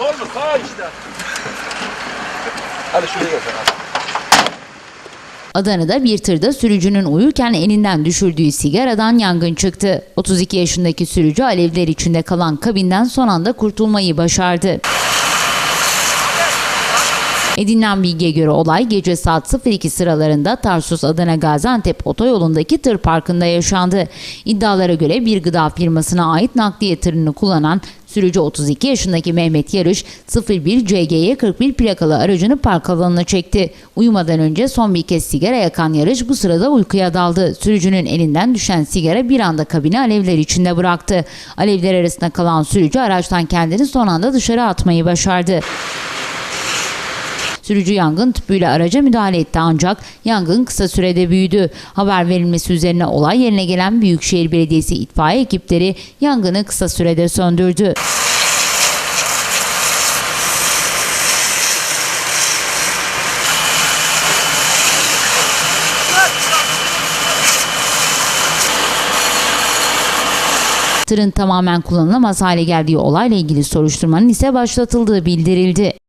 Oldu sağ işte. Hadi şuraya gel sen. Adana'da bir tırda sürücünün uyurken elinden düşürdüğü sigaradan yangın çıktı. 32 yaşındaki sürücü alevler içinde kalan kabinden son anda kurtulmayı başardı. Edinilen bilgiye göre olay gece saat 02 sıralarında Tarsus Adana Gaziantep otoyolundaki tır parkında yaşandı. İddialara göre bir gıda firmasına ait nakliye tırını kullanan sürücü 32 yaşındaki Mehmet Yarış 01 CG'ye 41 plakalı aracını park alanına çekti. Uyumadan önce son bir kez sigara yakan Yarış bu sırada uykuya daldı. Sürücünün elinden düşen sigara bir anda kabini alevler içinde bıraktı. Alevler arasında kalan sürücü araçtan kendini son anda dışarı atmayı başardı. Sürücü yangın tüpüyle araca müdahale etti ancak yangın kısa sürede büyüdü. Haber verilmesi üzerine olay yerine gelen Büyükşehir Belediyesi itfaiye ekipleri yangını kısa sürede söndürdü. Tırın tamamen kullanılamaz hale geldiği olayla ilgili soruşturmanın ise başlatıldığı bildirildi.